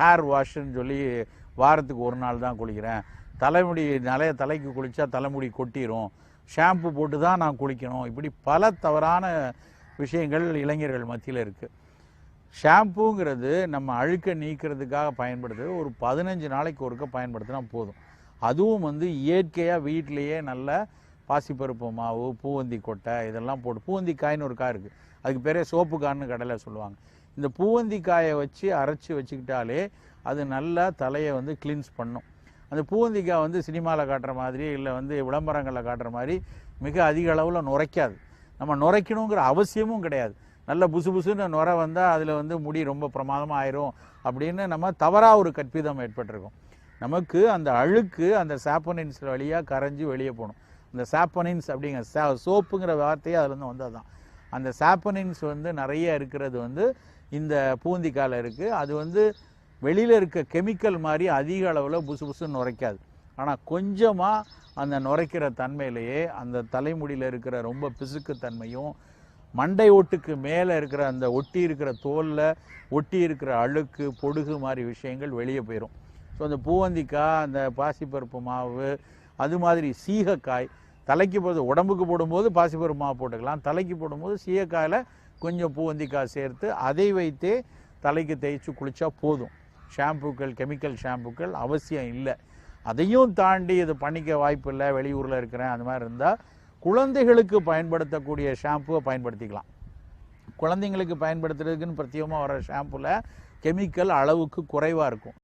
Hair வாஷ்ன்னு சொல்லி வாரத்துக்கு ஒரு நாள் தான் குளிக்கிறேன். தலைமுடி நிறைய தலைக்கு குளித்தா தலைமுடி கொட்டிரும். ஷாம்பு போட்டு தான் நான் குளிக்கணும். இப்படி பல தவறான விஷயங்கள் இளைஞர்கள் மத்தியில் இருக்குது ஷாம்புங்கிறது நம்ம அழுக்கை நீக்கிறதுக்காக பயன்படுத்துறது ஒரு பதினஞ்சு நாளைக்கு ஒருக்க பயன்படுத்தினா போதும். அதுவும் வந்து இயற்கையாக வீட்டிலையே நல்ல பாசிப்பருப்பு மாவு பூவந்தி கொட்டை இதெல்லாம் போட்டு பூவந்தி காயின்னு ஒரு காய் இருக்குது அதுக்கு பேரே சோப்பு கான்னு கடையில் சொல்லுவாங்க. இந்த பூவந்தி காயை வச்சு அரைச்சி வச்சுக்கிட்டாலே அது நல்லா தலையை வந்து கிளீன்ஸ் பண்ணும். அந்த பூவந்திக்காய் வந்து சினிமாவில் காட்டுற மாதிரி இல்லை வந்து விளம்பரங்களில் காட்டுற மாதிரி மிக அதிக அளவில் நுரைக்காது. நம்ம நுரைக்கணுங்கிற அவசியமும் கிடையாது. நல்ல புசு புசுன்னு நுரை வந்தால் அதில் வந்து முடி ரொம்ப பிரமாதமாக ஆயிரும் அப்படின்னு நம்ம தவறாக ஒரு கற்பிதம் ஏற்பட்டிருக்கும். நமக்கு அந்த அழுக்கு அந்த சாப்பனின்ஸ் வழியாக கரைஞ்சி வெளியே போகணும். அந்த சாப்பனின்ஸ் அப்படிங்கிற சா சோப்புங்கிற வார்த்தையே அதுலேருந்து வந்தது தான் அந்த சாப்பனின்ஸ் வந்து நிறைய இருக்கிறது வந்து இந்த பூந்திக்காயில் இருக்குது அது வந்து வெளியில் இருக்க கெமிக்கல் மாதிரி அதிக அளவில் புசு புசுன்னு நுரைக்காது. ஆனால் கொஞ்சமாக அந்த நுரைக்கிற தன்மையிலேயே அந்த தலைமுடியில் இருக்கிற ரொம்ப பிசுக்கு தன்மையும் மண்டை ஓட்டுக்கு மேலே இருக்கிற அந்த ஒட்டி இருக்கிற தோலில் ஒட்டி இருக்கிற அழுக்கு பொடுகு மாதிரி விஷயங்கள் வெளியே போயிடும் ஸோ அந்த பூவந்திக்காய் அந்த பாசிப்பருப்பு மாவு அது மாதிரி சீகக்காய் தலைக்கு போது உடம்புக்கு போடும்போது பாசிப்பருப்பு மாவு போட்டுக்கலாம். தலைக்கு போடும்போது சீயக்காயில் கொஞ்சம் பூவந்திக்காய் சேர்த்து அதை வைத்தே தலைக்கு தேய்ச்சி குளித்தா போதும். ஷாம்புக்கள் கெமிக்கல் ஷாம்புக்கள் அவசியம் இல்லை. அதையும் தாண்டி இது பண்ணிக்க வாய்ப்பு இல்லை. வெளியூரில் இருக்கிறேன். அந்த மாதிரி இருந்தால் குழந்தைகளுக்கு பயன்படுத்தக்கூடிய ஷாம்புவை பயன்படுத்திக்கலாம். குழந்தைங்களுக்கு பயன்படுத்துறதுக்குன்னு பிரத்யேகமாக வர ஷாம்புல கெமிக்கல் அளவுக்கு குறைவாக இருக்கும்.